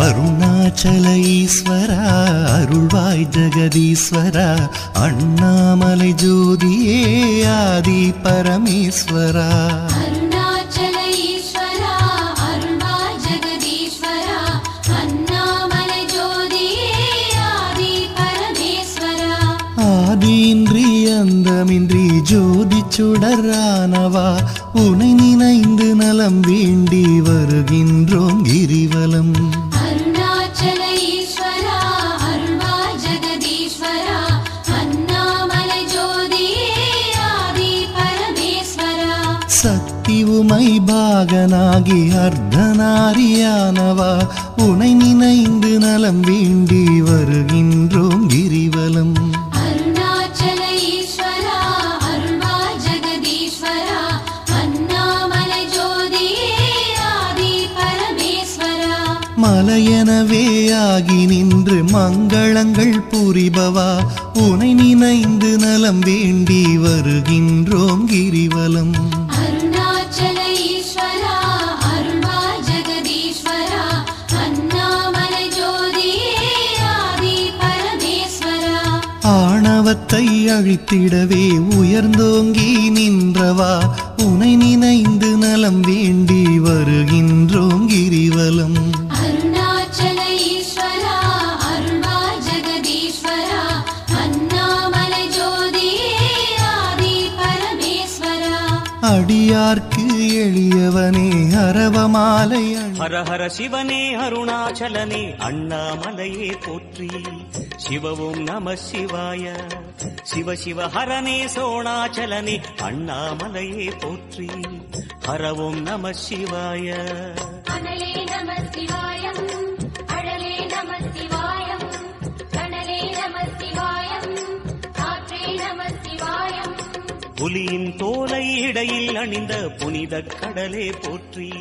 அருணாச்சல ஈஸ்வரா அருள்வாய் ஜெகதீஸ்வரா அண்ணாமலை ஜோதியே ஆதி பரமேஸ்வரா. ஆதியின்றி அந்தமின்றி ஜோதி சுடரானவா உனை நினைந்து நலம் வேண்டி வருகின்றோம் கிரிவலம். சக்தி உமை பாகனாகி அர்த்தநாரியானவா? உனை நினைந்து நலம் வேண்டி வருகின்றோம் கிரிவலம். மலையெனவே ஆகி நின்று மங்களங்கள் புரிபவா? உனை நினைந்து நலம் வேண்டி வருகின்றோம் கிரிவலம். ஆணவத்தை அழித்திடவே உயர்ந்தோங்கி நின்றவா உனை நினைந்து நலம் வேண்டி வருகின்றோம் கிரிவலம். அடியார்க்கு எளியவனே அரவமாலை அணி. ஹர ஹர சிவனே அருணாச்சலனே அண்ணாமலையே போற்றி. சிவவும் நம சிவாய. சிவ சிவ ஹரனே சோணாச்சலனே அண்ணாமலையே போற்றி. ஹரவும் நம சிவாய. புலியின் தோலை இடையில் அணிந்த புனித கடலே போற்றி.